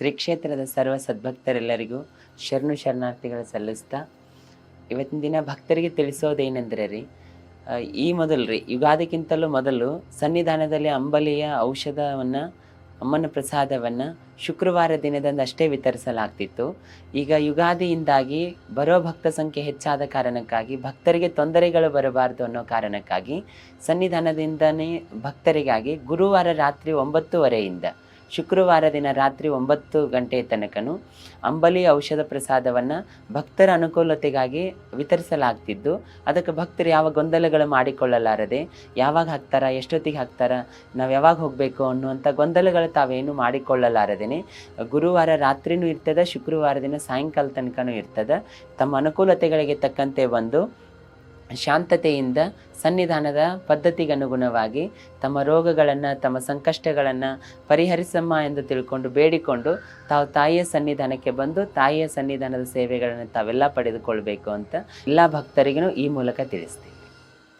ಶ್ರೀ ಕ್ಷೇತ್ರದ ಸರ್ವ ಸದ್ಭಕ್ತರೆಲ್ಲರಿಗೂ ಶರಣು ಶರಣಾರ್ಥಿಗಳು ಸಲ್ಲಿಸ್ತಾ ಇವತ್ತಿನ ದಿನ ಭಕ್ತರಿಗೆ ತಿಳಿಸೋದೇನೆಂದರೆ ರೀ ಈ ಮೊದಲು ರೀ ಯುಗಾದಿಗಿಂತಲೂ ಮೊದಲು ಸನ್ನಿಧಾನದಲ್ಲಿ ಅಂಬಲಿಯ ಔಷಧವನ್ನು, ಅಮ್ಮನ ಪ್ರಸಾದವನ್ನು ಶುಕ್ರವಾರ ದಿನದಂದು ಅಷ್ಟೇ ವಿತರಿಸಲಾಗ್ತಿತ್ತು. ಈಗ ಯುಗಾದಿಯಿಂದಾಗಿ ಬರೋ ಭಕ್ತ ಸಂಖ್ಯೆ ಹೆಚ್ಚಾದ ಕಾರಣಕ್ಕಾಗಿ, ಭಕ್ತರಿಗೆ ತೊಂದರೆಗಳು ಬರಬಾರದು ಅನ್ನೋ ಕಾರಣಕ್ಕಾಗಿ ಸನ್ನಿಧಾನದಿಂದನೇ ಭಕ್ತರಿಗಾಗಿ ಗುರುವಾರ ರಾತ್ರಿ ಒಂಬತ್ತುವರೆಯಿಂದ ಶುಕ್ರವಾರ ದಿನ ರಾತ್ರಿ ಒಂಬತ್ತು ಗಂಟೆಯ ತನಕನು ಅಂಬಲಿ ಔಷಧ ಪ್ರಸಾದವನ್ನು ಭಕ್ತರ ಅನುಕೂಲತೆಗಾಗಿ ವಿತರಿಸಲಾಗ್ತಿದ್ದು, ಅದಕ್ಕೆ ಭಕ್ತರು ಯಾವ ಗೊಂದಲಗಳು ಮಾಡಿಕೊಳ್ಳಲಾರದೆ, ಯಾವಾಗ ಹಾಕ್ತಾರ, ಎಷ್ಟೊತ್ತಿಗೆ ಹಾಕ್ತಾರ, ನಾವು ಯಾವಾಗ ಹೋಗಬೇಕು ಅನ್ನುವಂಥ ಗೊಂದಲಗಳು ತಾವೇನು ಮಾಡಿಕೊಳ್ಳಲಾರದೇನೆ. ಗುರುವಾರ ರಾತ್ರಿನೂ ಇರ್ತದೆ, ಶುಕ್ರವಾರ ದಿನ ಸಾಯಂಕಾಲ ತನಕನೂ ಇರ್ತದೆ. ತಮ್ಮ ಅನುಕೂಲತೆಗಳಿಗೆ ತಕ್ಕಂತೆ ಬಂದು ಶಾಂತತೆಯಿಂದ ಸನ್ನಿಧಾನದ ಪದ್ಧತಿಗೆ ಅನುಗುಣವಾಗಿ ತಮ್ಮ ರೋಗಗಳನ್ನು, ತಮ್ಮ ಸಂಕಷ್ಟಗಳನ್ನು ಪರಿಹರಿಸಮ್ಮ ಎಂದು ತಿಳ್ಕೊಂಡು ಬೇಡಿಕೊಂಡು ತಾವು ತಾಯಿಯ ಸನ್ನಿಧಾನಕ್ಕೆ ಬಂದು ತಾಯಿಯ ಸನ್ನಿಧಾನದ ಸೇವೆಗಳನ್ನು ತಾವೆಲ್ಲ ಪಡೆದುಕೊಳ್ಬೇಕು ಅಂತ ಎಲ್ಲ ಭಕ್ತರಿಗೂ ಈ ಮೂಲಕ ತಿಳಿಸ್ತೀವಿ